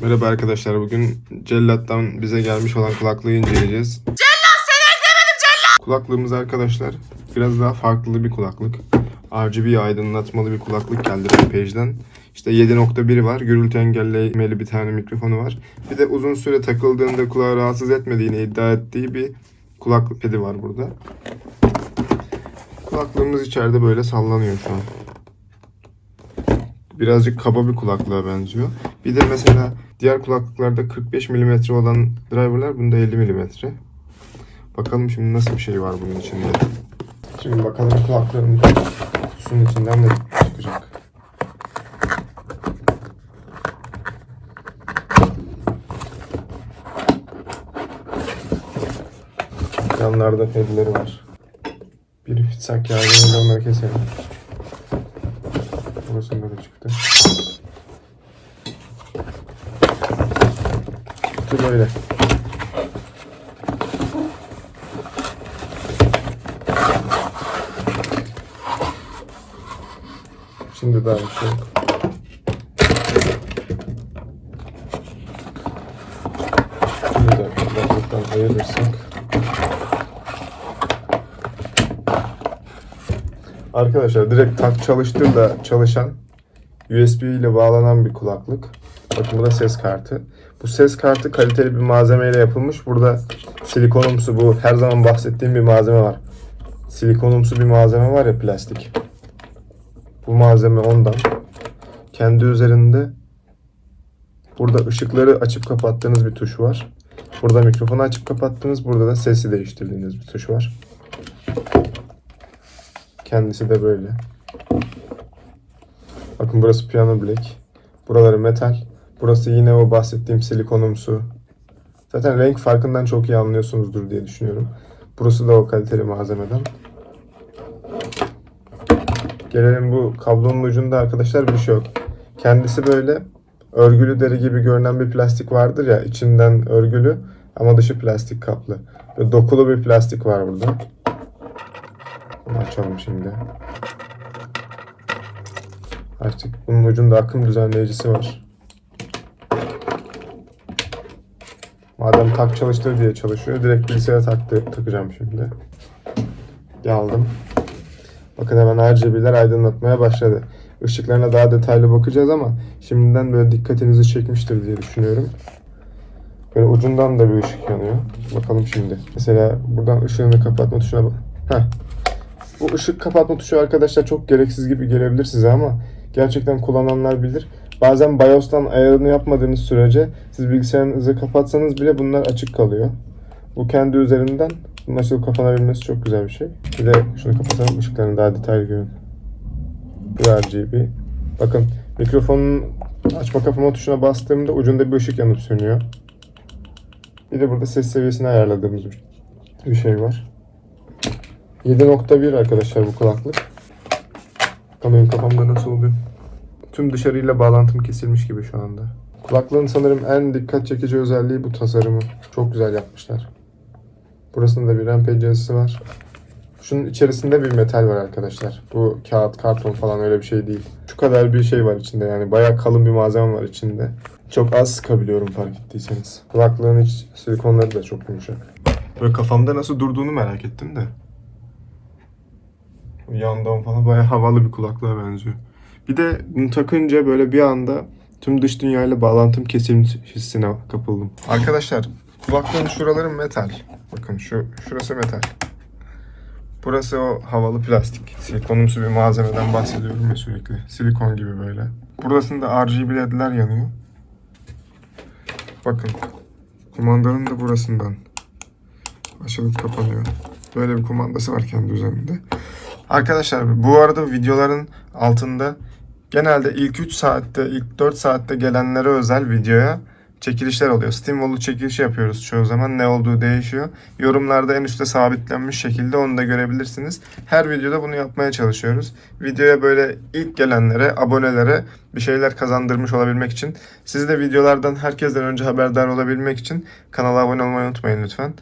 Merhaba arkadaşlar. Bugün Cellat'tan bize gelmiş olan kulaklığı inceleyeceğiz. Cellat seni eklemedim Cellat! Kulaklığımız arkadaşlar biraz daha farklı bir kulaklık. RGB aydınlatmalı bir kulaklık geldi Rampage'den. İşte 7.1 var. Gürültü engellemeli bir tane mikrofonu var. Bir de uzun süre takıldığında kulağı rahatsız etmediğini iddia ettiği bir kulaklık pedi var burada. Kulaklığımız içeride böyle sallanıyor şu an. Birazcık kaba bir kulaklığa benziyor. Bir de mesela diğer kulaklıklarda 45 mm olan driverlar bunda 50 mm. Bakalım şimdi nasıl bir şey var bunun içinde. Şimdi bakalım kulaklığın kutusunun içinden ne çıkacak. Yanlarda pedleri var. Bir fitsak yardımıyla onları keselim. Burasında da çıktı. Kutu böyle. Şimdi daha bir şey yok. Şimdi de ayırırsak. Arkadaşlar direkt tak çalıştır da çalışan USB ile bağlanan bir kulaklık. Bakın bu da ses kartı. Bu ses kartı kaliteli bir malzemeyle yapılmış. Burada silikonumsu bu her zaman bahsettiğim bir malzeme var. Silikonumsu bir malzeme var ya plastik. Bu malzeme ondan. Kendi üzerinde burada ışıkları açıp kapattığınız bir tuş var. Burada mikrofonu açıp kapattığınız, burada da sesi değiştirdiğiniz bir tuş var. Kendisi de böyle. Bakın burası piyano black. Buraları metal. Burası yine o bahsettiğim silikonumsu. Zaten renk farkından çok iyi anlıyorsunuzdur diye düşünüyorum. Burası da o kaliteli malzemeden. Gelelim bu kablonun ucunda arkadaşlar bir şey yok. Kendisi böyle örgülü deri gibi görünen bir plastik vardır ya içinden örgülü ama dışı plastik kaplı. Böyle dokulu bir plastik var burada. Bunu açalım şimdi. Artık bunun ucunda akım düzenleyicisi var. Madem tak çalıştır diye çalışıyor. Direkt bilgisayara taktı, takacağım şimdi. Geldim. Bakın hemen RGB'ler aydınlatmaya başladı. Işıklarına daha detaylı bakacağız ama şimdiden böyle dikkatinizi çekmiştir diye düşünüyorum. Böyle ucundan da bir ışık yanıyor. Bakalım şimdi. Mesela buradan ışığını kapatma tuşuna bak. Heh. Bu ışık kapatma tuşu arkadaşlar çok gereksiz gibi gelebilir size ama gerçekten kullananlar bilir. Bazen BIOS'tan ayarını yapmadığınız sürece siz bilgisayarınızı kapatsanız bile bunlar açık kalıyor. Bu kendi üzerinden bunun açılıp kapanabilmesi çok güzel bir şey. Bir de şunu kapatalım ışıklarını daha detaylı görün. Bu RGB. Bakın mikrofonun açma kapama tuşuna bastığımda ucunda bir ışık yanıp sönüyor. Bir de burada ses seviyesini ayarladığımız bir- şey var. 7.1 arkadaşlar bu kulaklık. Benim kafamda nasıl oluyor. Tüm dışarıyla bağlantım kesilmiş gibi şu anda. Kulaklığın sanırım en dikkat çekici özelliği bu tasarımı. Çok güzel yapmışlar. Burasında bir RAM penceresi var. Şunun içerisinde bir metal var arkadaşlar. Bu kağıt, karton falan öyle bir şey değil. Şu kadar bir şey var içinde yani. Bayağı kalın bir malzeme var içinde. Çok az sıkabiliyorum fark ettiyseniz. Kulaklığın iç silikonları da çok yumuşak. Böyle kafamda nasıl durduğunu merak ettim de. Yandan falan bayağı havalı bir kulaklığa benziyor. Bir de bunu takınca böyle bir anda tüm dış dünyayla bağlantım kesilmiş hissine kapıldım. Arkadaşlar kulaklığın şuraları metal. Bakın şu şurası metal. Burası o havalı plastik. Silikonumsu bir malzemeden bahsediyorum ya sürekli. Silikon gibi böyle. Burasında RGB ledler yanıyor. Bakın. Kumandanın da burasından açılıp kapanıyor. Böyle bir kumandası var kendi üzerinde. Arkadaşlar bu arada videoların altında genelde ilk 3 saatte, ilk 4 saatte gelenlere özel videoya çekilişler oluyor. Steamwall'u çekilişi yapıyoruz çoğu zaman. Ne olduğu değişiyor. Yorumlarda en üstte sabitlenmiş şekilde onu da görebilirsiniz. Her videoda bunu yapmaya çalışıyoruz. Videoya böyle ilk gelenlere, abonelere bir şeyler kazandırmış olabilmek için. Siz de videolardan herkesten önce haberdar olabilmek için kanala abone olmayı unutmayın lütfen.